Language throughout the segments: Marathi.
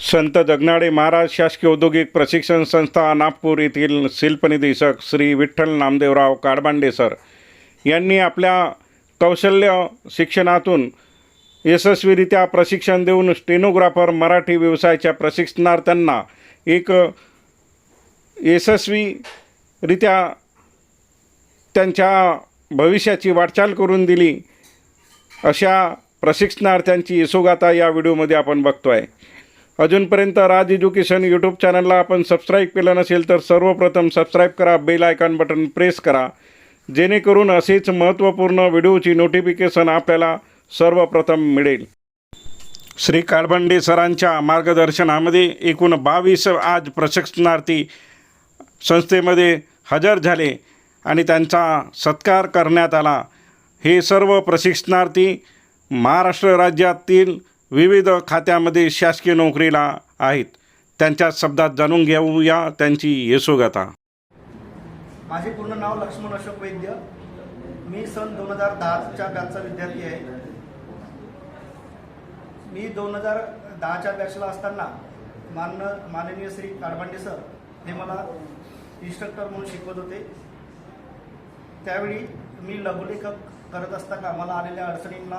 संत जगनाडे महाराज शासकीय औद्योगिक प्रशिक्षण संस्था नागपूर येथील शिल्पनिदेशक श्री विठ्ठल नामदेवराव काडबांडे सर यांनी आपल्या कौशल्य शिक्षणातून यशस्वीरित्या प्रशिक्षण देऊन स्टेनोग्राफर मराठी व्यवसायाच्या प्रशिक्षणार्थ्यांना एक यशस्वीरित्या त्यांच्या भविष्याची वाटचाल करून दिली अशा प्रशिक्षणार्थ्यांची यशोगाथा या व्हिडिओमध्ये आपण बघतो आहे अजूनपर्यंत राज एज्युकेशन यूट्यूब चॅनलला आपण सबस्क्राईब केलं नसेल तर सर्वप्रथम सबस्क्राईब करा बेल आयकॉन बटन प्रेस करा. जेणेकरून असेच महत्त्वपूर्ण व्हिडिओची नोटिफिकेशन आपल्याला सर्वप्रथम मिळेल. श्री काळबंडे सरांच्या मार्गदर्शनामध्ये एकूण बावीस आज प्रशिक्षणार्थी संस्थेमध्ये हजर झाले आणि त्यांचा सत्कार करण्यात आला. हे सर्व प्रशिक्षणार्थी महाराष्ट्र राज्यातील विविध खात्यामध्ये शासकीय नोकरीला आहेत. त्यांच्या शब्दात जाणून घेऊया त्यांची यशोगाथा. माझे पूर्ण नाव लक्ष्मण अशोक वैद्य. मी सन दोन हजार दहाच्या बॅचचा विद्यार्थी आहे. मी दोन हजार दहाच्या बॅचला असताना मान माननीय श्री काडबांडे सर हे मला इन्स्ट्रक्टर म्हणून शिकवत होते. त्यावेळी मी लघुलेखक करत असताना मला आलेल्या अडचणींना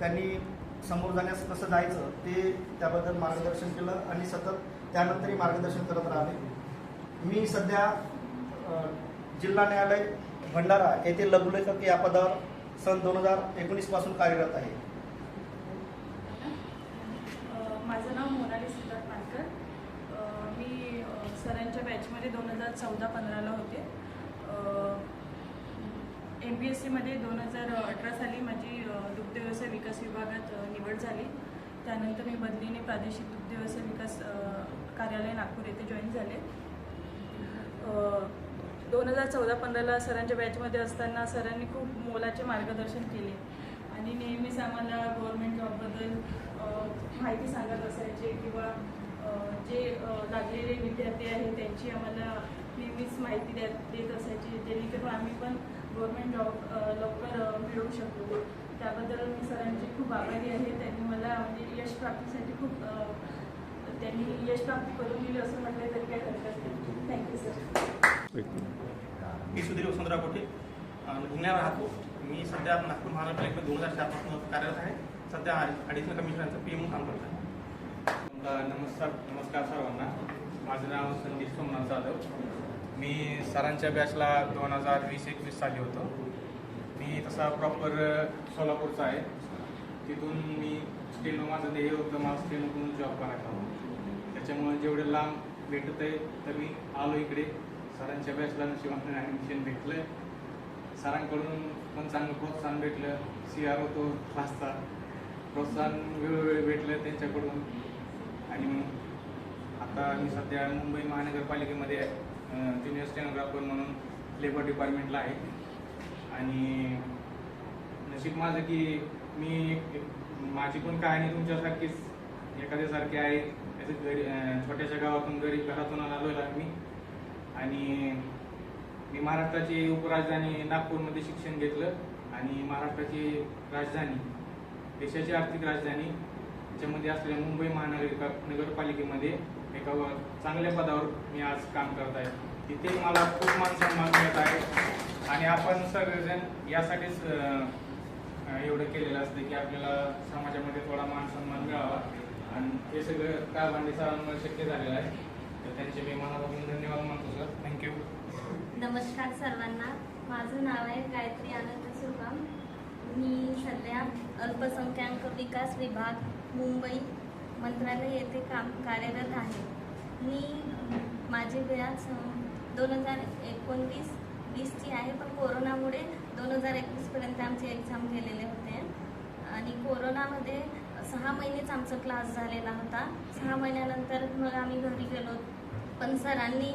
त्यांनी समोर जाण्यास कसं जायचं ते त्याबद्दल मार्गदर्शन केलं आणि सतत त्यानंतरही मार्गदर्शन करत राहिले मी सध्या जिल्हा न्यायालय भंडारा येथे लघुलेखक या पदावर सन दोन हजार एकोणीसपासून कार्यरत आहे. माझं नाव मोनाली सिद्धार्थ पानकर मी सरांच्या बॅचमध्ये दोन हजार चौदा पंधराला होते. एम पी एस सीमध्ये दोन हजार अठरा साली माझी दुग्धव्यवसाय विकास विभागात निवड झाली. त्यानंतर मी बदलीने प्रादेशिक दुग्धव्यवसाय विकास कार्यालय नागपूर येथे जॉईन झाले. दोन हजार चौदा पंधराला सरांच्या बॅचमध्ये असताना सरांनी खूप मोलाचे मार्गदर्शन केले. आणि नेहमीच आम्हाला गव्हर्मेंट जॉबबद्दल माहिती सांगत असायचे किंवा जे लागलेले विद्यार्थी आहेत त्यांची आम्हाला नेहमीच माहिती द्या देत असायची. जेणेकरून आम्ही पण गव्हर्मेंट जॉब लवकर मिळवू शकतो त्याबद्दल मी सरांची खूप आभारी आहे. त्यांनी मला म्हणजे यश प्राप्तीसाठी खूप त्यांनी यश प्राप्ती करून दिली असं म्हटलं तरी काय हरकत नाही. थँक्यू सर मी सुधीर वसंतराव कोठे? पुण्याला राहतो मी सध्या नागपूर महानगर पालिकेत दोन हजार चारपासून कार्यरत आहे. सध्या ॲडिशनल कमिशनरचं पी एम काम करत आहे. नमस्कार नमस्कार सर्वांना. माझं नाव संदीप सोमनाथ जाधव. मी सरांच्या बॅचला दोन हजार वीस एकवीस साली होतो. मी तसा प्रॉपर सोलापूरचा आहे. तिथून मी स्टेनो माझं ध्येय होतं मला स्टेनोकडून जॉब करायचा होता. त्याच्यामुळे जेवढे लांब भेटत आहे तर मी आलो इकडे. सरांच्या बॅचला नशिबाने ॲडमिशन भेटलं सरांकडून पण चांगलं प्रोत्साहन भेटलं. सी आर होतो क्लासचा प्रोत्साहन वेळोवेळी भेटलं त्यांच्याकडून. आणि मग आता मी सध्या मुंबई महानगरपालिकेमध्ये ज्युनियर स्टेनोग्राफर म्हणून लेबर डिपार्टमेंटला आहे. आणि नशीब माझं की मी माझी पण कहाणी तुमच्यासारखीच एखाद्यासारखी आहे. त्याचं गरी छोट्याशा गावातून गरीब घरातून आलो आहे मी आणि मी महाराष्ट्राची उपराजधानी नागपूरमध्ये शिक्षण घेतलं. आणि महाराष्ट्राची राजधानी देशाची आर्थिक राजधानी त्याच्यामध्ये असलेल्या मुंबई महानगरिका नगरपालिकेमध्ये एका चांगल्या पदावर मी आज काम करत आहे. तिथे मला खूप मान सन्मान मिळत आहे. आणि आपण सगळेजण यासाठीच एवढं केलेलं असतं की आपल्याला समाजामध्ये थोडा मान सन्मान मिळावा. आणि हे सगळं काळबांडे सरांमुळे शक्य झालेलं आहे. तर त्यांचे मी मनापासून धन्यवाद मानतो सर. थँक्यू नमस्कार सर्वांना. माझं नाव आहे गायत्री आनंद सुरगाम. मी सध्या अल्पसंख्याक विकास विभाग मुंबई मंत्रालय येथे काम कार्यरत आहे. मी माझे व्याज दोन हजार एकोणवीस वीसची आहे पण कोरोनामुळे दोन हजार एकवीसपर्यंत आमचे एक्झाम गेलेले होते. आणि कोरोनामध्ये सहा महिनेच आमचा क्लास झालेला होता. सहा महिन्यानंतर मग आम्ही घरी गेलो. पण सरांनी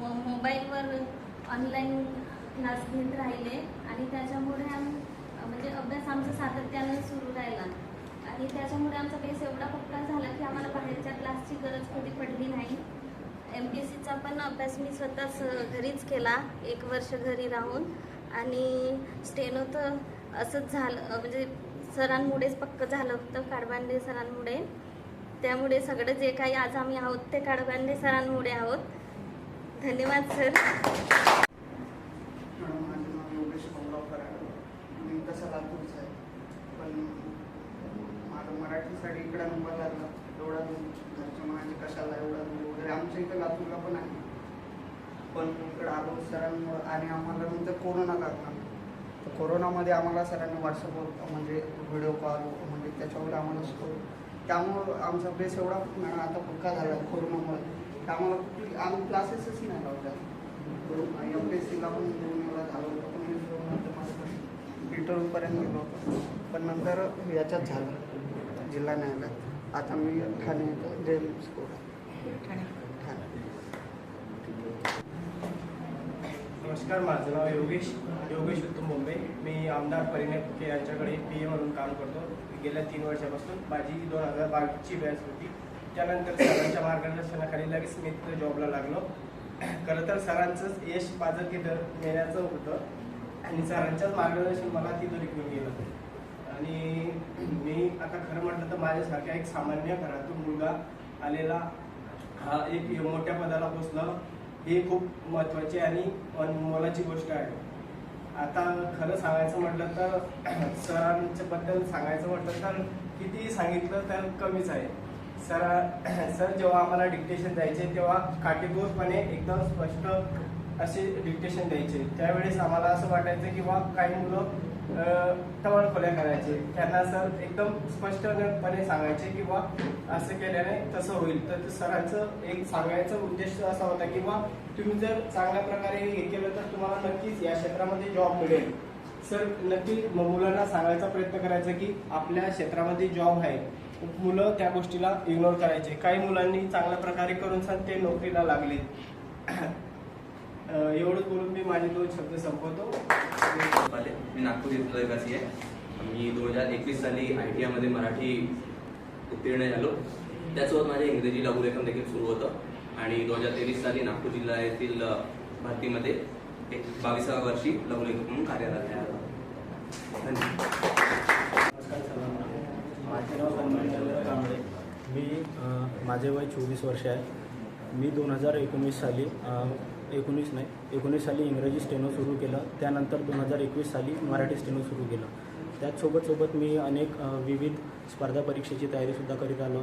मो मोबाईलवर ऑनलाईन क्लास घेत राहिले. आणि त्याच्यामुळे आम्ही म्हणजे अभ्यास आमचा आणि त्याच्यामुळे आमचा बेस एवढा पक्का झाला की आम्हाला बाहेरच्या क्लासची गरज कधी पडली नाही. एम पी एस सीचा पण अभ्यास मी स्वतःच घरीच केला एक वर्ष घरी राहून. आणि स्टेनो तर असंच झालं म्हणजे सरांमुळेच पक्क झालं होतं काडबांडे सरांमुळे. त्यामुळे सगळं जे काही आज आम्ही आहोत ते काडबांडे सरांमुळे आहोत. धन्यवाद सर मॅडम माझं नाव योगेश भाऊराव कराड मी तसं लातूरचं आहे पण माझं इकडं नंबर लागला. एवढा दूर घरच्या म्हणायचे कशाला एवढा दूर वगैरे? आमच्या इथं लातूरला पण आहे. पण इकडं आलो सरांमुळं आणि आम्हाला नंतर कोरोना लागला. तर कोरोनामध्ये आम्हाला सरांनी व्हॉट्सअपवर म्हणजे व्हिडिओ कॉल म्हणजे त्याच्यावर आम्हाला शिकवलं त्यामुळं आमचा बेस एवढा आता पक्का झाला कोरोनामुळे. त्यामुळं कुठली आम्ही क्लासेसच नाही लावल्या. एम पी एस सीला पण दोन वेळा झालं होतं पण मी दोन नंतर इंटरव्ह्यूपर्यंत गेलो होतो. पण नंतर याच्यात झालं. जिल्हा न्यायालयात. आता मी ठाणे येतो जे एम स्कूल ठाणे. नमस्कार माझं नाव योगेश योगेश उत्तम मुंबई मी आमदार परिणय फुके यांच्याकडे पी ए म्हणून काम करतो. गेल्या तीन वर्षापासून माझी दोन हजार बावीसची बॅच होती. त्यानंतर सरांच्या मार्गदर्शनाखाली लगेच मी तिथं जॉबला लागलो. खरं तर सरांचंच यश माझं तिथं नेण्याचं होतं. आणि सरांच्याच मार्गदर्शन मला तिथं घेऊन गेलं आणि मी आता खरं म्हटलं तर माझ्यासारख्या एक सामान्य घरातून मुलगा आलेला हा एक मोठ्या पदाला पोचलं. ही खूप महत्त्वाची आणि मोलाची गोष्ट आहे. आता खरं सांगायचं म्हटलं तर सरांच्या बद्दल सांगायचं म्हटलं तर कितीही सांगितलं तर कमीच आहे. सर सर जेव्हा आम्हाला डिक्टेशन द्यायचे तेव्हा काटेकोरपणे एकदम स्पष्ट असे डिक्टेशन द्यायचे. त्यावेळेस आम्हाला असं वाटायचं की बा काही मुलं टवळखोल्या करायचे. त्यांना सर एकदम स्पष्टपणे सांगायचे किंवा असं केल्याने तसं होईल. तर सरांचं एक सांगायचा उद्देश असा होता की बा तुम्ही जर चांगल्या प्रकारे हे केलं तर तुम्हाला नक्कीच या क्षेत्रामध्ये जॉब मिळेल. सर नक्की मुलांना सांगायचा प्रयत्न करायचा की आपल्या क्षेत्रामध्ये जॉब आहे. मुलं त्या गोष्टीला इग्नोर करायचे. काही मुलांनी चांगल्या प्रकारे करून सर ते नोकरीला लागले. एवढंच बोलून मी माझे दोन शब्द संपवतो. मी नागपूर इथला रहिवासी आहे. मी दोन हजार एकवीस साली आय टी आयमध्ये मराठी उत्तीर्ण झालो. त्याचसोबत माझे इंग्रजी लघुलेखन देखील सुरू होतं. आणि दोन हजार तेवीस साली नागपूर जिल्हा येथील भरतीमध्ये एक बावीसाव्या वर्षी लघुलेखक म्हणून कार्यरत आहे. धन्यवाद. नमस्कार सर्वांना माझे नाव सन्मान कांबळे. मी माझे वय चोवीस वर्ष आहे. मी दोन हजार एकोणीस साली एकोणीस नाही एकोणीस साली इंग्रजी स्टेनो सुरू केलं त्यानंतर दोन हजार एकवीस साली मराठी स्टेनो सुरू केलं. त्याचसोबत सोबत मी अनेक विविध स्पर्धा परीक्षेची तयारीसुद्धा करीत आलो.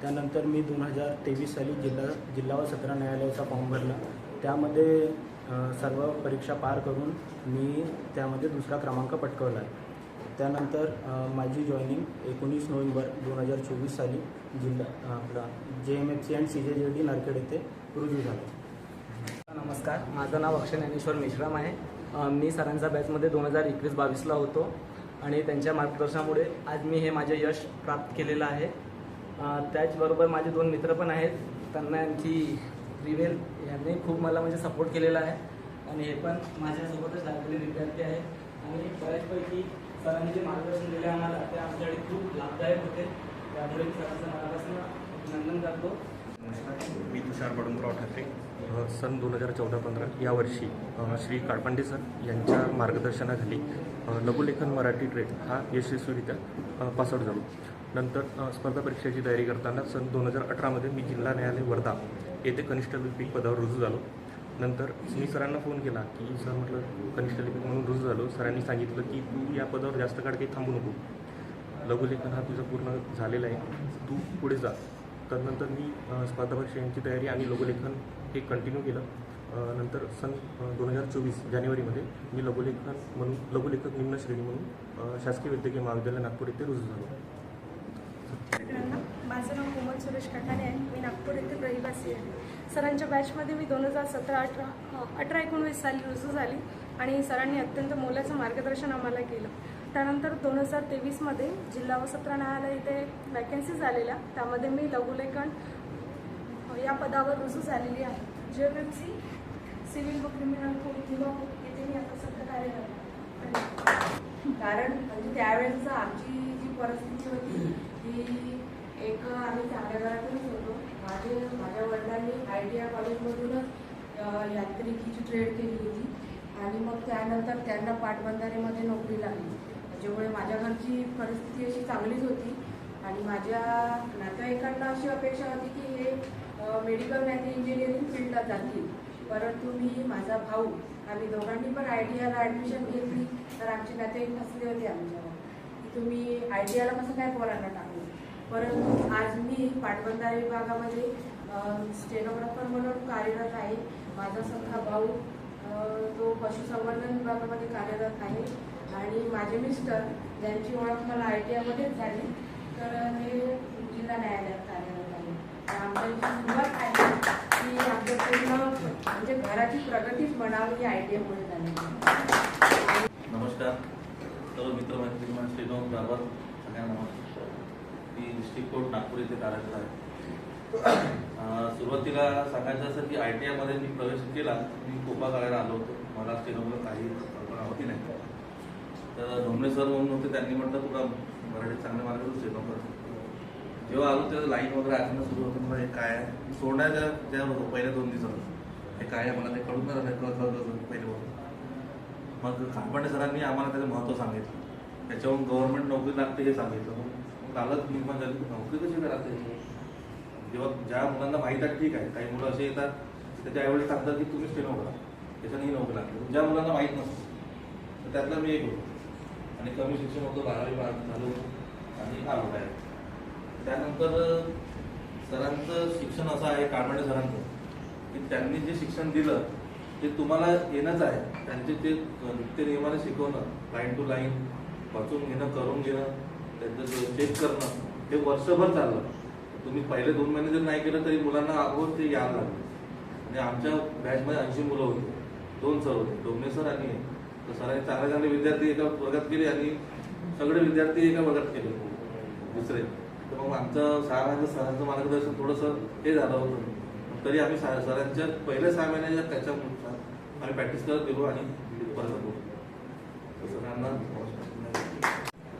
त्यानंतर मी दोन हजार तेवीस साली जिल्हा जिल्हा व सत्र न्यायालयाचा फॉर्म भरला. त्यामध्ये सर्व परीक्षा पार करून मी त्यामध्ये दुसरा क्रमांक पटकवला. आहे त्यानंतर माझी जॉईनिंग एकोणीस नोव्हेंबर दोन हजार चोवीस साली जिल्हा आपला J M F C and C J J D Narkhed येथे रुजू झालं. नमस्कार. माझं नाव अक्षय ज्ञानेश्वर मेश्राम आहे. मी सरांच्या बॅचमध्ये दोन हजार एकवीस बावीसला होतो आणि त्यांच्या मार्गदर्शनामुळे आज मी हे माझे यश प्राप्त केलेलं आहे. त्याचबरोबर माझे दोन मित्र पण आहेत. त्यांना यांची रिवेल यांनी खूप मला म्हणजे सपोर्ट केलेला आहे. आणि हे पण माझ्यासोबतच लागलेले विद्यार्थी आहेत. आणि बऱ्याचपैकी सरांनी जे मार्गदर्शन दिले आम्हाला ते आमच्याकडे खूप लाभदायक होते. त्यामुळे मी सरांचं मनापासून अभिनंदन करतो. मी तुषार बडुंगराव ठाकरे. सन दोन हजार चौदा पंधरा या वर्षी श्री काळपांडे सर यांच्या मार्गदर्शनाखाली लघुलेखन मराठी ट्रेड हा यशस्वीरित्या पासआउट झालो. नंतर स्पर्धा परीक्षेची तयारी करताना सन दोन हजार अठरामध्ये मी जिल्हा न्यायालय वर्धा येथे कनिष्ठ लिपिक पदावर रुजू झालो. नंतर मी सरांना फोन केला की सर म्हटलं कनिष्ठ लिपिक म्हणून रुजू झालो. सरांनी सांगितलं की तू या पदावर जास्त काळ काही थांबू नको. लघुलेखन हा तुझा पूर्ण झालेला आहे. तू पुढे जा. त्यानंतर मी स्पर्धा परीक्षांची तयारी आणि लघुलेखन हे कंटिन्यू केलं. नंतर सन दोन हजार चोवीस जानेवारीमध्ये मी लघुलेखन म्हणून लघुलेखक निम्न श्रेणी म्हणून शासकीय वैद्यकीय महाविद्यालय नागपूर येथे रुजू झालो. माझं नाव कोमल सुरेश कठाणे आहे. मी नागपूर येथील रहिवासी आहे. सरांच्या बॅचमध्ये मी दोन हजार सतरा अठरा अठरा एकोणवीस साली रुजू झाली आणि सरांनी अत्यंत मोलाचं मार्गदर्शन आम्हाला केलं. त्यानंतर दोन हजार तेवीसमध्ये जिल्हा व सत्र न्यायालय इथे वॅकन्सीज आलेल्या त्यामध्ये मी लघुलेखन या पदावर रुजू झालेली आहे. जे एम सी सिव्हिल व क्रिमिनल कोर्ट किंवा येथे मी आता सध्या कार्यरत कारण म्हणजे त्यावेळेस आमची जी परिस्थिती होती ती एक आम्ही चांगल्या घरातूनच होतो. माझे माझ्या वडिलांनी आय टी आय कॉलेजमधूनच यांत्रिकीची ट्रेड केली होती. आणि मग त्यानंतर त्यांना पाटबंधारेमध्ये नोकरी लागली. त्याच्यामुळे माझ्या घरची परिस्थिती अशी चांगलीच होती. आणि माझ्या नातेवाईकांना अशी अपेक्षा होती की हे मेडिकल नाही इंजिनिअरिंग फील्डला जातील. परंतु मी माझा भाऊ आम्ही दोघांनी पण आय टी आयला ॲडमिशन घेतली. तर आमचे नातेवाईक फसले होते आमच्यावर. की तुम्ही आय टी आयला कसं काय पोरांना टाकलं परंतु आज मी पाटबंधारे विभागामध्ये स्टेनोग्राफर म्हणून कार्यरत आहे. माझा सख्खा भाऊ तो पशुसंवर्धन विभागामध्ये कार्यरत आहे. आणि माझे मिस्टर ज्यांची ओळख मला आय टी आयमध्येच झाली तर ते जिल्हा न्यायालयात कार्यरत आहे आमच्या सुरुवात आहे की आमच्या पूर्ण म्हणजे घराची प्रगतीच म्हणावी ही आय टी आयमुळे झाली. नमस्कार. सर्व मित्रमैत्रिणी श्रीनोद सगळ्यांना नमस्कार. मी डिस्ट्रिक्ट कोर्ट नागपूर येथे कार्यरत आहे. सुरुवातीला सांगायचं असं की आय टी आयमध्ये मी प्रवेश केला. मी कोपा करायला आलो होतो. मला स्टेनोवर काही कल्पना होती नाही. तर ढोंबळे सर म्हणून होते त्यांनी म्हटलं तुला मराठीत चांगले मार्ग स्टेनो कर जेव्हा आलो तेव्हा लाईन वगैरे आठवणं सुरू होतं मला हे काय आहे? सोडण्याच्या ज्या पहिल्या दोन दिवसात हे काय आहे? मला ते कळून नाही राहिलं, पहिले मग खांबांडे सरांनी आम्हाला त्याचं महत्त्व सांगितलं. त्याच्यावरून गव्हर्नमेंट नोकरी लागते हे सांगितलं. मग कालच निर्माण झाली नोकरी कशी करायला जेव्हा ज्या मुलांना माहीत आहे ठीक आहे. काही मुलं असे येतात त्याच्या आईवडील सांगतात की तुम्ही स्टेनो करा त्याच्यानेही नोकरी लागते. ज्या मुलांना माहीत नसतं तर त्यातला मी एक होतो. आणि कमी शिक्षण होतं बारावी पास झालो आणि आलो बाहेर त्यानंतर सरांचं शिक्षण असं आहे काळमंडे सरांचं की त्यांनी जे शिक्षण दिलं ते तुम्हाला येणंच आहे. त्यांचे ते नृत्य नियमाने शिकवणं लाईन टू लाईन वाचून घेणं करून घेणं त्यांचं चेक करणं हे वर्षभर चाललं. तुम्ही पहिले दोन महिने जर नाही केलं तरी मुलांना अगोदर ते यायला लागलं आणि आमच्या बॅचमध्ये ऐंशी मुलं होती. दोन सर होते डोमने सर आणि तर सरांनी चांगले चांगले विद्यार्थी एका वर्गात गेले आणि सगळे विद्यार्थी एका वर्गात केले दुसरे. तर मग आमचं सहा सरांचं मार्गदर्शन थोडंसं हे झालं होतं. तरी आम्ही सरांच्या पहिल्या सहा महिन्याच्या त्याच्या आम्ही प्रॅक्टिस करत गेलो आणि परत आलो सरांना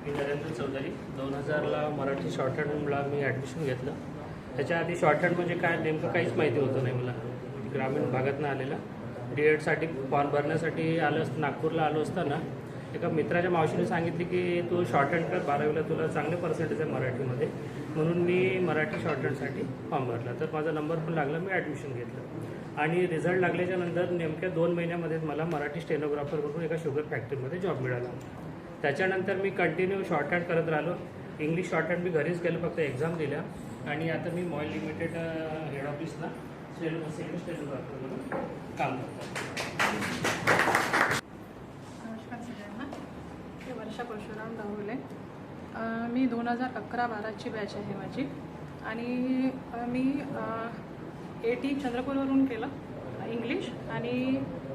मी नरेंद्र चौधरी दोन हजारला मराठी शॉर्टहँडला मी ॲडमिशन घेतलं. त्याच्या आधी शॉर्टहँड म्हणजे काय नेमकं काहीच माहिती होतं नाही मला. ग्रामीण भागातनं आलेलं. डी एडसाठी फॉर्म भरण्यासाठी आलं असतं नागपूरला आलो असताना. एका मित्राच्या मावशीने सांगितले की तू शॉर्ट हँड कर बारावीला तुला चांगले पर्सेंटेज आहे मराठीमध्ये. म्हणून मी मराठी शॉर्ट हँडसाठी फॉर्म भरला. तर माझा नंबर पण लागला मी ॲडमिशन घेतलं. आणि रिझल्ट लागल्याच्या नंतर नेमक्या दोन महिन्यामध्ये मला मराठी स्टेनोग्राफर म्हणून एका शुगर फॅक्टरीमध्ये जॉब मिळाला. त्याच्यानंतर मी कंटिन्यू शॉर्ट हँड करत राहिलो. इंग्लिश शॉर्ट हँड मी घरीच केलं फक्त एक्झाम दिल्या. आणि आता मी मॉईल लिमिटेड हेड ऑफिसला काम नमस्कार सगळ्यांना. मी वर्षा परशुराम दाहुले. मी दोन हजार अकरा बाराची बॅच आहे माझी. आणि मी ए टी चंद्रपूरवरून केलं इंग्लिश आणि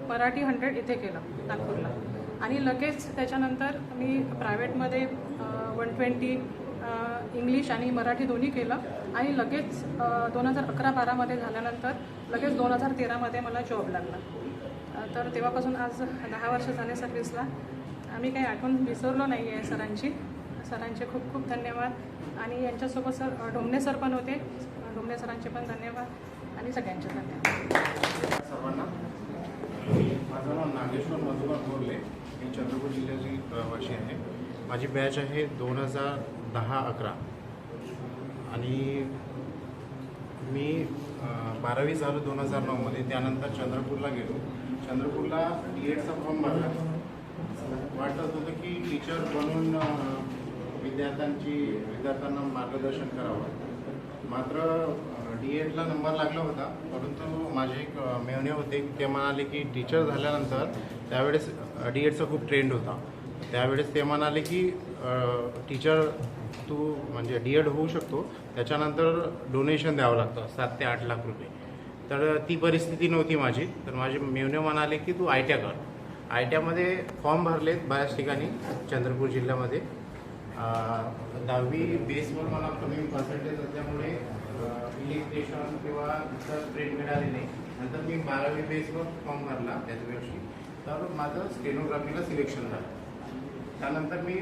मराठी हंड्रेड इथे केलं नागपूरला. आणि लगेच त्याच्यानंतर मी प्रायव्हेटमध्ये वन ट्वेंटी इंग्लिश आणि मराठी दोन्ही केलं. आणि लगेच दोन हजार अकरा बारामध्ये झाल्यानंतर लगेच दोन हजार तेरामध्ये मला जॉब लागला. तर तेव्हापासून आज दहा वर्ष झाले सर्व्हिसला आम्ही काही आठवण विसरलो नाही आहे सरांची. सरांचे खूप खूप धन्यवाद. आणि यांच्यासोबत सर डोमने ढोमणे सर पण होते. ढोमणे सरांचे पण धन्यवाद. आणि सगळ्यांचे धन्यवाद. सर्वांना. माझं नाव नागेश्वर मधुकर बोरले. मी चंद्रपूर जिल्ह्याची रहिवासी आहे. माझी बॅच आहे दोन हजार दहा अकरा आणि मी बारावी झालो दोन हजार नऊमध्ये त्यानंतर चंद्रपूरला गेलो. चंद्रपूरला डी एडचा फॉर्म भरला. वाटत होतं की टीचर बनून विद्यार्थ्यांची विद्यार्थ्यांना मार्गदर्शन करावं. मात्र डी एडला नंबर लागला होता. परंतु माझे एक अ, मेहणे होते. ते म्हणाले की टीचर झाल्यानंतर त्यावेळेस डी एडचा खूप ट्रेंड होता. त्यावेळेस ते म्हणाले की टीचर तू म्हणजे डी एड होऊ शकतो. त्याच्यानंतर डोनेशन द्यावं लागतं. सात ते आठ लाख रुपये. तर ती परिस्थिती नव्हती माझी. तर माझे मेवने म्हणाले की तू आय टी कर. आय टी आयमध्ये फॉर्म भरलेत बऱ्याच ठिकाणी चंद्रपूर जिल्ह्यामध्ये. दहावी बेसवर मला कमी पर्सेंटेज असल्यामुळे इलेक्ट्रिशियन किंवा इतर ट्रेड मिळाले नाही. नंतर मी बारावी बेसवर फॉर्म भरला त्याच वर्षी. तर माझं स्टेनोग्राफीला सिलेक्शन झालं. त्यानंतर मी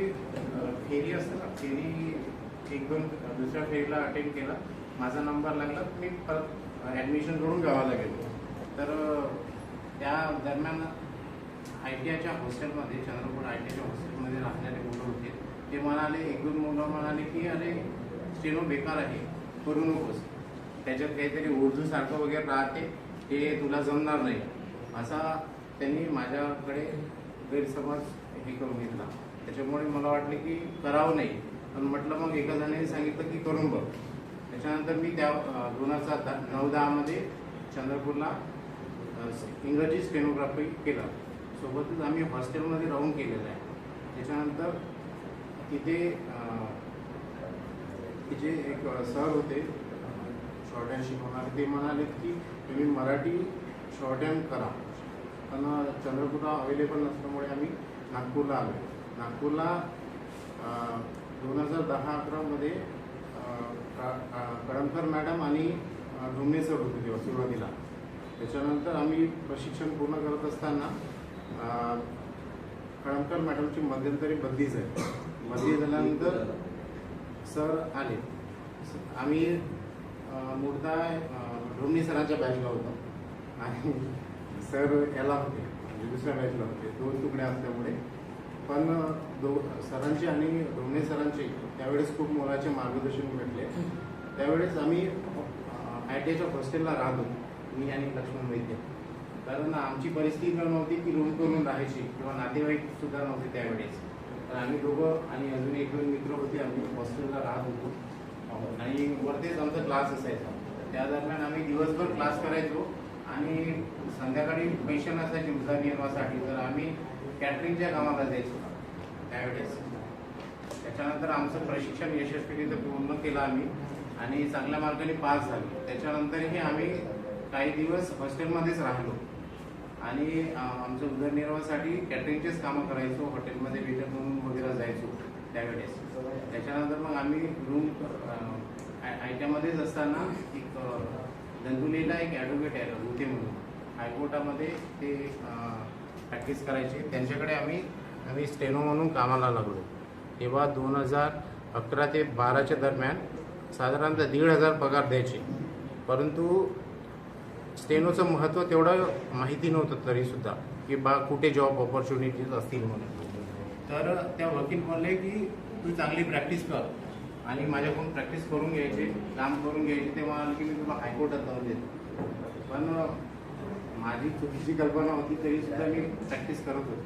फेरी असते ना फेरी एक दोन दुसऱ्या फेरीला अटेंड केला. माझा नंबर लागला मी परत ॲडमिशन करून गावाला गेलो तर त्या दरम्यान आय टी आयच्या हॉस्टेलमध्ये चंद्रपूर आय टी आयच्या हॉस्टेलमध्ये राहणारे मुलं होते. ते म्हणाले एक दोन मुलं म्हणाले की अरे स्टेनो बेकार आहे. करू नकोस. त्याच्यात काहीतरी उर्दू सारखं वगैरे राहते. ते तुला जमणार नाही. असा त्यांनी माझ्याकडे गैरसमज हे करून घेतला. त्याच्यामुळे मला वाटले की करावं नाही. पण म्हटलं मग एका जणाने सांगितलं की करून बघ. त्याच्यानंतर मी त्या दोन हजार दहा नऊ दहामध्ये चंद्रपूरला इंग्रजी स्टेनोग्राफी केलं. सोबतच आम्ही हॉस्टेलमध्ये राहून केलेलं आहे. त्याच्यानंतर तिथे तिचे एक सर होते शॉर्ट हँड शिकवणारे ते म्हणाले की तुम्ही मराठी शॉर्ट हँड करा. पण चंद्रपूरला अवेलेबल नसल्यामुळे आम्ही नागपूरला आलो. नागपूरला दोन हजार दहा अकरामध्ये कळमकर मॅडम आणि अ, ढोमणे सर होते तेव्हा सुरुवातीला. त्याच्यानंतर आम्ही प्रशिक्षण पूर्ण करत असताना कळमकर मॅडमची मध्यंतरी बदली झाली. बदली झाल्यानंतर सर आले. आम्ही मुर्दा मूळतः ढोमणे सरांच्या बॅचला होतो. आणि सर याला होते म्हणजे दुसऱ्या बॅचला होते. दोन तुकडे असल्यामुळे. पण दो सरांचे आणि ढोमणे सरांचे त्यावेळेस खूप मोलाचे मार्गदर्शन भेटले. त्यावेळेस आम्ही आय टी आयच्या हॉस्टेलला राहतो मी आणि लक्ष्मण वैद्य. कारण आमची परिस्थिती नव्हती की रूम करून राहायची किंवा नातेवाईक सुद्धा नव्हते त्यावेळेस. तर आम्ही दोघं आणि अजून एक दोन मित्र होते आम्ही हॉस्टेलला राहत होतो. आणि वरतीच आमचा क्लास असायचा. त्या दरम्यान आम्ही दिवसभर क्लास करायचो आणि संध्याकाळी पैसे नसायचे उदरनिर्वाहासाठी तर आम्ही कॅटरिंगच्या कामाला जायचो. त्यावेळेस त्याच्यानंतर आमचं प्रशिक्षण यशस्वीरित्या पूर्ण केलं आम्ही आणि चांगल्या मार्गाने पास झालो. त्याच्यानंतरही आम्ही काही दिवस हॉस्टेलमध्येच राहिलो. आणि आमचं उदरनिर्वाहासाठी कॅटरिंगचेच कामं करायचो. हॉटेलमध्ये वेटर म्हणून वगैरे जायचो. त्यावेळेस त्याच्यानंतर मग आम्ही रूम आय टीमध्येच असताना एक अं, दंदुलीला एक ॲडव्होकेट आहे होते म्हणून. हायकोर्टामध्ये ते प्रॅक्टिस करायची. त्यांच्याकडे आम्ही आम्ही स्टेनो म्हणून कामाला लागलो. तेव्हा दोन हजार अकरा ते बाराच्या दरम्यान साधारणतः दीड हजार पगार द्यायचे. परंतु स्टेनोचं महत्त्व तेवढं माहिती नव्हतं तरीसुद्धा की बा कुठे जॉब ऑपॉर्च्युनिटीज असतील म्हणून. तर त्या वकील बोलले की तू चांगली प्रॅक्टिस कर. आणि माझ्याकडून प्रॅक्टिस करून घ्यायचे काम करून घ्यायचे तेव्हा म्हणाले की मी तुला हायकोर्टात जाऊन देतो पण माझी चुकीची कल्पना होती तरीसुद्धा मी प्रॅक्टिस करत होतो.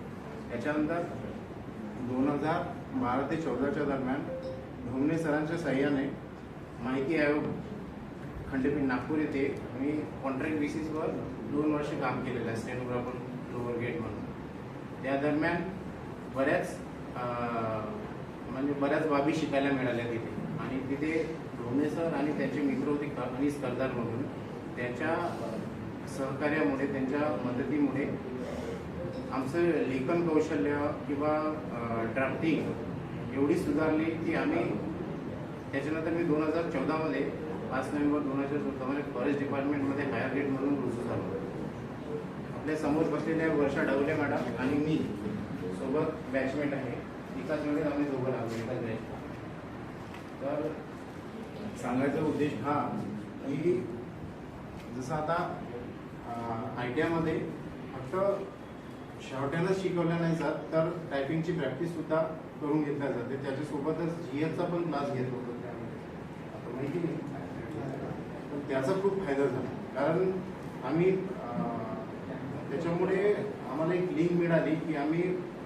त्याच्यानंतर दोन हजार बारा ते चौदाच्या दरम्यान ढोंगणे सरांच्या सहाय्याने माहिती आयोग खंडपीठ नागपूर येथे मी कॉन्ट्रॅक्ट बेसिसवर दोन वर्ष काम केलेलं आहे स्टेनोग्राफर लोअर गेट म्हणून. त्या दरम्यान बऱ्याच म्हणजे बऱ्याच बाबी शिकायला मिळाल्या तिथे. आणि तिथे ढोणे सर आणि त्यांचे मित्र होते आणि अनिस म्हणून. त्यांच्या सहकार्यामुळे त्यांच्या मदतीमुळे आमचं लेखन कौशल्य किंवा ड्राफ्टिंग एवढी सुधारली की आम्ही त्याच्यानंतर मी दोन हजार चौदामध्ये पाच नोव्हेंबर दोन हजार चौदामध्ये फॉरेस्ट डिपार्टमेंटमध्ये हायर गेट म्हणून रुजू झालो आपल्यासमोर बसलेल्या वर्षा डवले मॅडम आणि मी सोबत बॅचमेट आहे. एकाच वेळेस आम्ही दोघं लागलो एकाच बॅच तर सांगायचा उद्देश हा की जसं आता आय टी आयमध्ये फक्त शॉर्टहँडच शिकवलं नाही जात तर टायपिंगची प्रॅक्टिससुद्धा करून घेतल्या जाते. त्याच्यासोबतच जी एसचा पण क्लास घेत होतो त्यामध्ये. आता माहिती नाही. पण त्याचा खूप फायदा झाला. कारण आम्ही त्याच्यामुळे आम्हाला एक लिंक मिळाली की आम्ही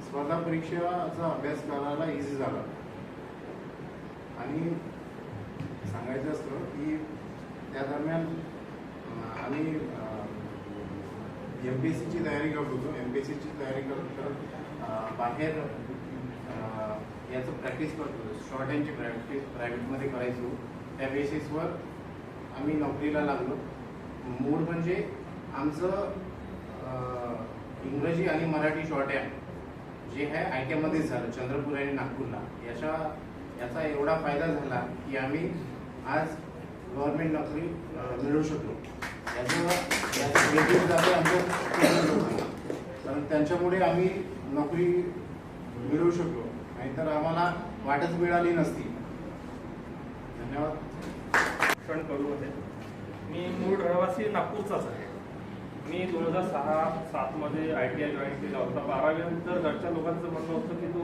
स्पर्धा परीक्षेचा अभ्यास करायला इझी झाला. आणि सांगायचं असतं की त्या दरम्यान आम्ही एम पी एस सीची तयारी करत होतो. एम पी एस सीची तयारी करत करत बाहेर याचं प्रॅक्टिस करत होतो. शॉर्ट हँडची प्रॅक्टिस प्रायव्हेटमध्ये करायचो. त्या बेसिसवर आम्ही नोकरीला लागलो. मूळ म्हणजे आमचं इंग्रजी आणि मराठी शॉर्ट हँड जे आहे आय टी आयमध्येच झालं चंद्रपूर आणि नागपूरला. याच्या याचा एवढा फायदा झाला की आम्ही आज गव्हर्नमेंट नोकरी मिळवू शकलो. कारण त्यांच्यामुळे आम्ही नोकरी मिळवू शकलो. नाहीतर आम्हाला वाटच मिळाली नसती. धन्यवाद. शिक्षण करू होते. मी मूळ रहिवासी नागपूरचाच आहे. मी दोन हजार सहा सातमध्ये आय टी आय जॉईन केला होता. बारावीनंतर घरच्या लोकांचं म्हणणं होतं की तू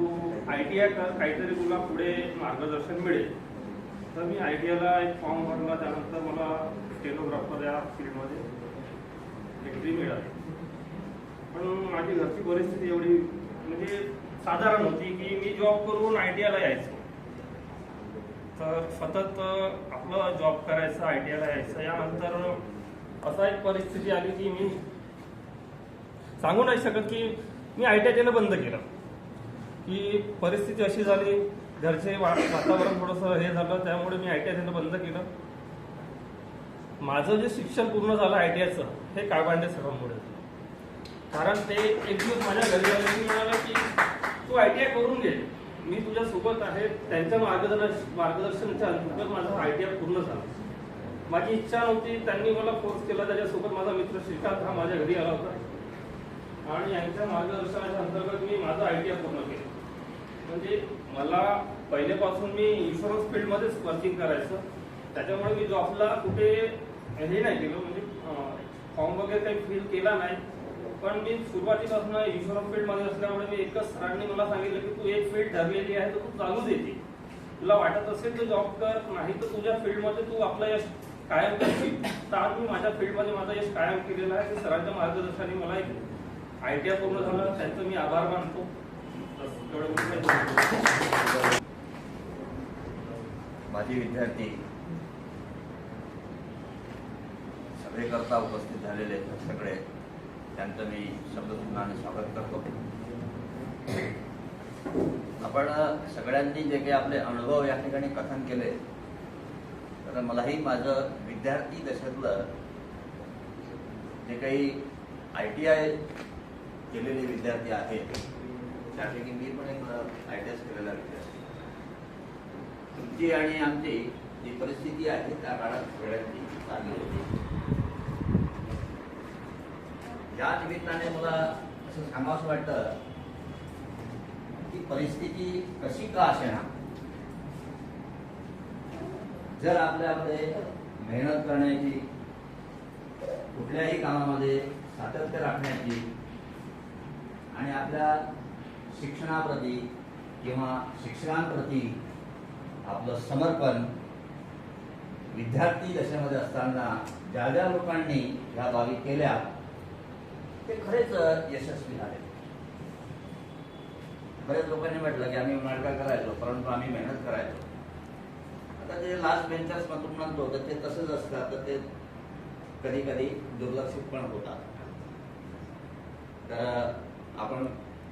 आय टी आय कर काहीतरी तुला पुढे मार्गदर्शन मिळेल. तर मी आय टी आयला एक फॉर्म भरला. त्यानंतर मला टेनोग्राफर या फील्डमध्ये एंट्री मिळाली. पण माझी घरची परिस्थिती एवढी म्हणजे साधारण होती की मी जॉब करून आय टी आयला यायचो. तर सतत आपलं जॉब करायचं आय टी आयला यायचं. यानंतर असा एक परिस्थिती आली की मी सांगू नाही शकत की मी आय टी आय देणं बंद केलं. की परिस्थिती अशी झाली घरचे वातावरण थोडंसं हे झालं त्यामुळे मी आय टी आय देणं बंद केलं. माझं जे शिक्षण पूर्ण झालं आय टी आयचं हे काळबांडे सरांमुळे कारण ते एक दिवस माझ्या घरी आले म्हणाला की तू आय टी आय करून घे. मी तुझ्या सोबत आहे. त्यांच्या मार्गदर्शन मार्गदर्शनच्या अंतर्गत माझं आय टी आय पूर्ण झालं. माझी इच्छा नव्हती. त्यांनी मला फोर्स केला. त्याच्यासोबत माझा मित्र श्रीकांत हा माझ्या घरी आला होता. आणि यांच्या मार्गदर्शनाच्या अंतर्गत मी माझं आय टी आय पूर्ण केलं. म्हणजे मला पहिल्यापासून मी इन्शुरन्स फील्डमध्येच वर्किंग करायचं. त्याच्यामुळे मी जॉबला कुठे हे नाही केलं म्हणजे फॉर्म वगैरे काही फिल केला नाही पण मी सुरुवातीपासून इन्शुरन्स फील्डमध्ये असल्यामुळे मी एकच सरांनी मला सांगितलं की तू एक फील्ड ठरलेली आहे तर तू चालू देते तुला वाटत असेल तर जॉब कर नाही तर तुझ्या फील्डमध्ये तू आपलं यश कायम करशील तर आज मी माझ्या फील्डमध्ये माझा यश कायम केलेला आहे सरांच्या मार्गदर्शनाने मला एक आय टी आय पूर्ण झालं त्यांचं मी आभार मानतो बस, माजी विद्यार्थी सगळे उपस्थित झालेले आहेत सगळे. त्यांचं मी शब्दसुद्धाने स्वागत करतो. आपण सगळ्यांनी जे काही आपले अनुभव या ठिकाणी कथन केले तर मलाही माझं विद्यार्थी दशेतलं जे काही आय टी आय केलेले विद्यार्थी आहेत त्यापैकी मी पण एक आय टी एस केलेला विद्यार्थी. तुमची आणि आमची जी परिस्थिती आहे त्या काळात सगळ्यांनी चांगली होती. या निमित्ताने मला असं सांगावंसं वाटतं की परिस्थिती कशी का असेना? जर आपल्यामध्ये मेहनत करण्याची कुठल्याही कामामध्ये सातत्य राखण्याची आणि आपल्या शिक्षणाप्रती किंवा शिक्षकांप्रती आपलं समर्पण विद्यार्थी दशेमध्ये असताना ज्या ज्या लोकांनी ह्या बाबी केल्या ते खरेच यशस्वी झाले. बऱ्याच लोकांनी म्हटलं की आम्ही नाटका करायचो परंतु आम्ही मेहनत करायचो. आता जे लास्ट बेंचर्स मधून म्हणतो तर ते तसंच असतात तर ते कधी कधी दुर्लक्षित पण होतात. तर आपण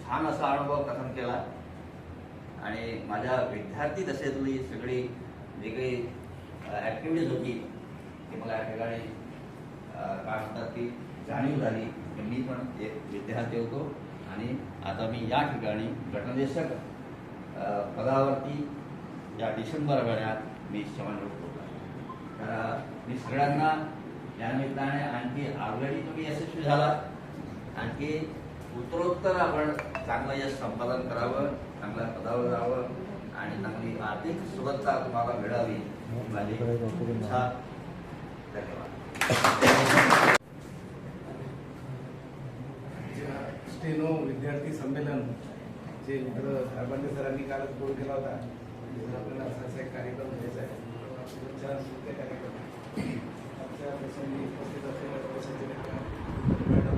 छान असा अनुभव कथन केला. आणि माझ्या विद्यार्थी दशेतली सगळी जी काही ॲक्टिव्हिटीज होती ती मला या ठिकाणी काय म्हणतात ती जाणीव झाली. मी पण एक विद्यार्थी होतो आणि आता मी या ठिकाणी गटनेशक अं, पदावरती या डिसेंबर महिन्यात मी सेवानिवृत्त होतो. तर मी सगळ्यांना या निमित्ताने आणखी ऑलरेडी तुम्ही यशस्वी झालात आणखी उत्तरोत्तर आपण चांगलं यश संपादन करावं चांगल्या पदावर जावं आणि चांगली आर्थिक सुरक्षा तुम्हाला मिळावी. ही. माझी इच्छा. धन्यवाद. स्टेनो विद्यार्थी संमेलन जे मित्र धारबांडे सरांनी कालच बोल केला होता आपल्याला असा असा एक कार्यक्रम घ्यायचा आहे. छान कार्यक्रम आमच्या प्रसंगी उपस्थित असलेल्या मॅडम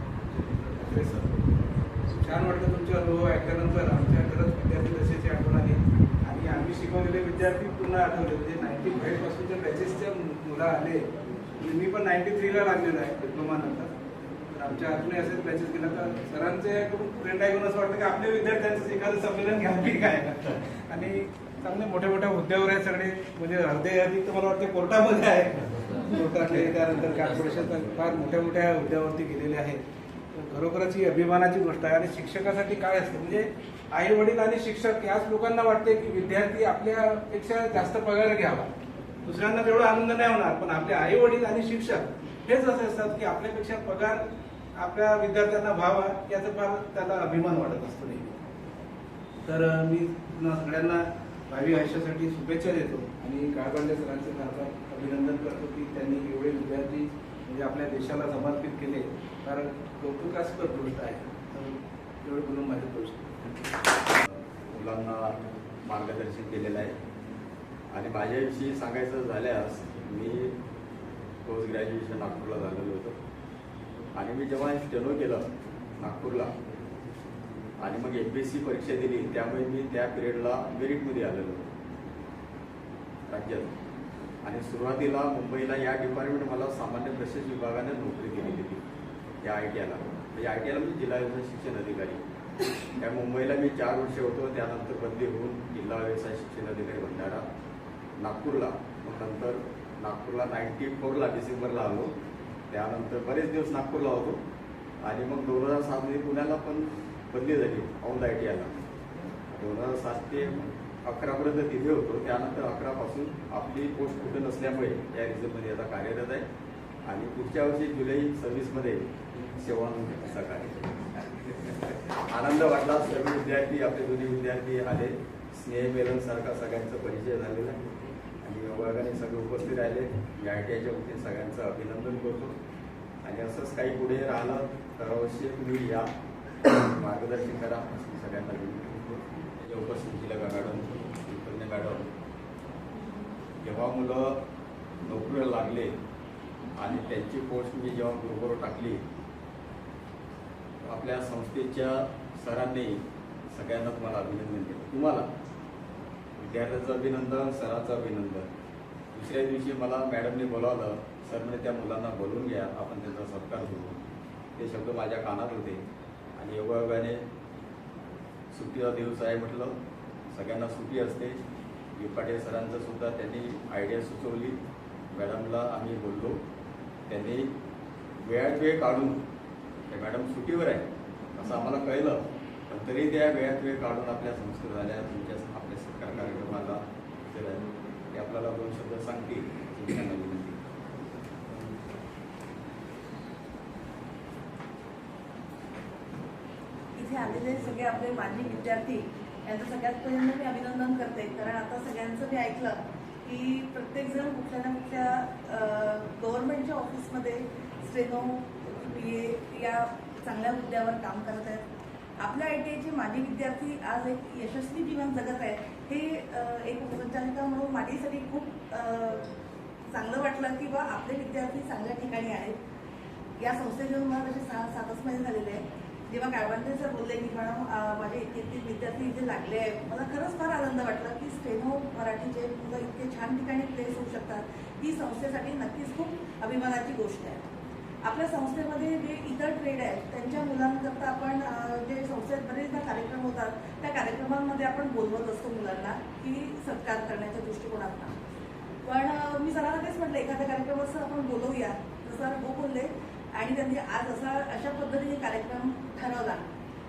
छान वाटलं तुमचे अनुभव ऐकल्यानंतर आमच्या खरंच विद्यार्थी दशेची आठवण आली. आणि आम्ही शिकवलेले विद्यार्थी पुन्हा आठवले. म्हणजे नाईन्टी फाईव्हपासूनच्या बॅचेसच्या मुलं आले मी पण नाईन्टी थ्रीला लागलेलो आहे डिप्लोमानंतर आमच्या अजूनही असेच बॅचेस गेला तर सरांचे फ्रेंड ऐकून असं वाटतं की आपल्या विद्यार्थ्यांचं एखादं संमेलन घ्यावी काय? आणि चांगले मोठ्या मोठ्या हुद्द्यावर आहे सगळे. म्हणजे हृदय अधिक तर मला वाटतं कोर्टामध्ये आहे. कोर्टातले त्यानंतर कॉर्पोरेशन फार मोठ्या मोठ्या हुद्द्यावरती गेलेले आहेत. खरोखरच ही अभिमानाची गोष्ट आहे. आणि शिक्षकासाठी काय असतं? म्हणजे आई वडील आणि शिक्षक याच लोकांना वाटते की विद्यार्थी आपल्यापेक्षा जास्त पगार घ्यावा. दुसऱ्यांना तेवढा आनंद नाही होणार. पण आपले आई वडील आणि शिक्षक हेच असे असतात की आपल्यापेक्षा पगार आपल्या विद्यार्थ्यांना व्हावा याचा फार त्याला अभिमान वाटत असतो नेहमी. तर मी पुन्हा सगळ्यांना भावी आयुष्यासाठी शुभेच्छा देतो आणि काळबांडे सरांचे फार अभिनंदन करतो की त्यांनी एवढे विद्यार्थी म्हणजे आपल्या देशाला समर्पित केले. कारण कौतुकास्पद गोष्ट आहे. तर एवढे बोलून माझे गोष्ट मुलांना मार्गदर्शन केलेलं आहे. आणि माझ्याविषयी सांगायचं झाल्यास मी पोस्ट ग्रॅज्युएशन नागपूरला झालेलो होतो. आणि मी जेव्हा स्टेनो केलं नागपूरला आणि मग एम पी एस सी परीक्षा दिली त्यामुळे मी त्या पिरियडला मेरिटमध्ये आलेलो. राज्यात. आणि सुरुवातीला मुंबईला या डिपार्टमेंट मला सामान्य प्रशासन विभागाने नोकरी दिलेली होती या आय टी आयला म्हणजे आय टी आयला मी जिल्हा व्यवसाय शिक्षण अधिकारी. त्या मुंबईला मी चार वर्ष होतो त्यानंतर बदली होऊन जिल्हा व्यवसाय शिक्षण अधिकारी भंडारा. नागपूरला मग नंतर नागपूरला नाईन्टी फोरला डिसेंबरला आलो. त्यानंतर बरेच दिवस नागपूरला होतो. आणि मग दोन हजार सातमध्ये पुण्याला पण बदली झाली औंध आय टी आयला दोन हजार सात ते अकरापर्यंत तिथे होतो. त्यानंतर अकरापासून आपली पोस्ट कुठे नसल्यामुळे या रिझल्टमध्ये आता कार्यरत आहे. आणि पुढच्या वर्षी जुलै सव्वीसमध्ये सेवा कार्यक्रम. आनंद वाटला. सर्व विद्यार्थी आपले दोन्ही विद्यार्थी आले. स्नेह सारखा सगळ्यांचा परिचय झालेला आहे. आणि वर्गाने सगळे उपस्थित राहिले. मी आय टी आयच्या वतीने सगळ्यांचं अभिनंदन करतो. आणि असंच काही पुढे राहिलं तर अवश्य तुम्ही या. मार्गदर्शन करा. असं सगळ्यांना विनंती करतो. त्याच्या उपस्थितीला जिल्हा मॅडम कुलकर्णी मॅडम जेव्हा मुलं नोकरीला लागले आणि त्यांची पोस्ट मी जेव्हा बरोबर टाकली आपल्या संस्थेच्या सरांनी सगळ्यांना तुम्हाला अभिनंदन केलं. तुम्हाला विद्यार्थ्याचं अभिनंदन सरांचं अभिनंदन. दुसऱ्या दिवशी मला मॅडमने बोलावलं सर म्हणजे त्या मुलांना बोलून घ्या आपण त्यांचा सत्कार करू. ते शब्द माझ्या कानात होते. आणि योगायोगाने सुट्टीचा दिवस आहे म्हटलं सगळ्यांना सुट्टी असते. विपाटे सरांचं सुद्धा त्यांनी आयडिया सुचवली. मॅडमला आम्ही बोललो. त्यांनी वेळात वेळ काढून ते मॅडम सुट्टीवर आहे. असं आम्हाला कळलं. पण तरी त्या वेळात वेळ काढून आपल्या संस्कृत झाल्या तुमच्या आपल्या ते आपल्याला दोन शब्द सांगतील इथे आलेले सगळे आपले माजी विद्यार्थी. यांचं सगळ्यात पहिल्यांदा मी अभिनंदन करते. कारण आता सगळ्यांचं मी ऐकलं की प्रत्येकजण कुठल्या ना कुठल्या गव्हर्नमेंटच्या ऑफिसमध्ये स्टेनो बी ए या चांगल्या मुद्द्यावर काम करत आहेत. आपल्या आय टी आयचे माजी विद्यार्थी आज एक यशस्वी जीवन जगत आहेत. हे एक उपसंचालिका म्हणून माझ्यासाठी खूप चांगलं वाटलं की बा आपले विद्यार्थी चांगल्या ठिकाणी आहेत. या संस्थेत मला तसे सहा सातच महिने झालेले आहे जेव्हा गायवांडे सर बोलले की मॅडम माझे इतके इतके विद्यार्थी इथे लागले आहेत. मला खरंच फार आनंद वाटला की स्टेनो मराठीचे मुलं इतके छान ठिकाणी प्लेस होऊ शकतात. ही संस्थेसाठी नक्कीच खूप अभिमानाची गोष्ट आहे. आपल्या संस्थेमध्ये जे इतर ट्रेड आहेत त्यांच्या मुलांकरता आपण जे संस्थेत बरेचदा कार्यक्रम होतात त्या कार्यक्रमांमध्ये आपण बोलवत असतो मुलांना की सत्कार करण्याच्या दृष्टिकोनातून. पण मी सरांना तेच म्हटलं एखाद्या कार्यक्रमाचं आपण बोलवूया जसं हो बोलले आणि त्यांनी आज असा अशा पद्धतीने कार्यक्रम ठरवला.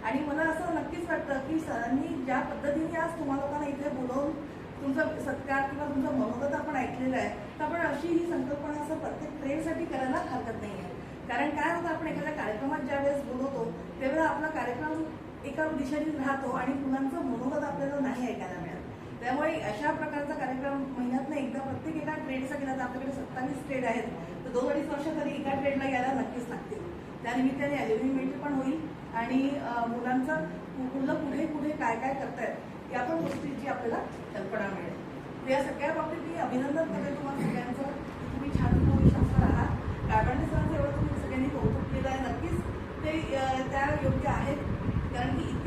आणि मला असं नक्कीच वाटतं की सरांनी ज्या पद्धतीने आज तुम्हा लोकांना इथे बोलवून तुमचा सत्कार किंवा तुमचं मनोगत आपण ऐकलेलं आहे तर आपण अशी ही संकल्पना असं प्रत्येक ट्रेडसाठी करायला हरकत नाही आहे कारण काय होतं आपण एखाद्या कार्यक्रमात ज्या वेळेस बोलवतो त्यावेळेला आपला कार्यक्रम एका दिशेने राहतो आणि मुलांचं मनोगत आपल्याला नाही ऐकायला मिळत. त्यामुळे अशा प्रकारचा कार्यक्रम महिन्यातनं एकदा प्रत्येक एका ट्रेडचा ट्रेडसाठी तर आपल्याकडे सत्तावीस ट्रेड आहेत. तर दोन अडीच वर्ष तरी एका ट्रेडला यायला नक्कीच लागतील. त्यानिमित्ताने ॲल्युमिनी मीट पण होईल आणि मुलांचं मुलं पुढे पुढे काय काय करतायत या पण गोष्टीची आपल्याला कल्पना मिळेल. तर या सगळ्या बाबतीत मी अभिनंदन करते तुम्हाला सगळ्यांचं. तुम्ही छान भविष्यासर आहात गार्डन सरांचं एवढं तुम्ही सगळ्यांनी कौतुक केलं आहे नक्कीच ते अं, त्या योग्य आहेत. कारण की